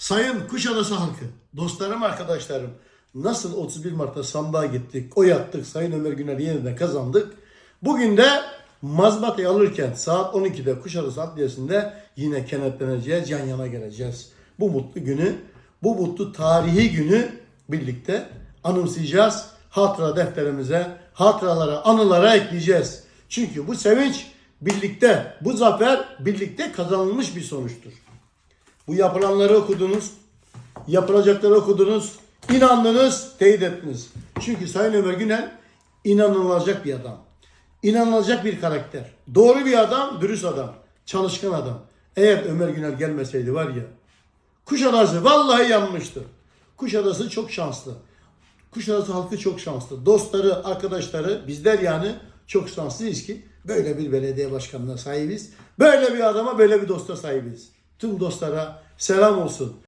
Sayın Kuşadası halkı, dostlarım, arkadaşlarım, nasıl 31 Mart'ta sandığa gittik, oy attık, Sayın Ömer Güner yeniden kazandık. Bugün de mazbatayı alırken saat 12'de Kuşadası Adliyesi'nde yine kenetleneceğiz, yan yana geleceğiz. Bu mutlu günü, bu mutlu tarihi günü birlikte anımsayacağız. Hatıra defterimize, hatıralara, anılara ekleyeceğiz. Çünkü bu sevinç birlikte, bu zafer birlikte kazanılmış bir sonuçtur. Bu yapılanları okudunuz, yapılacakları okudunuz, inandınız, teyit ettiniz. Çünkü Sayın Ömer Günel inanılacak bir adam. İnanılacak bir karakter. Doğru bir adam, dürüst adam, çalışkan adam. Eğer Ömer Günel gelmeseydi var ya, Kuşadası vallahi yanmıştı. Kuşadası çok şanslı. Kuşadası halkı çok şanslı. Dostları, arkadaşları, bizler yani çok şanslıyız ki böyle bir belediye başkanına sahibiz. Böyle bir adama, böyle bir dosta sahibiz. Tüm dostlara selam olsun.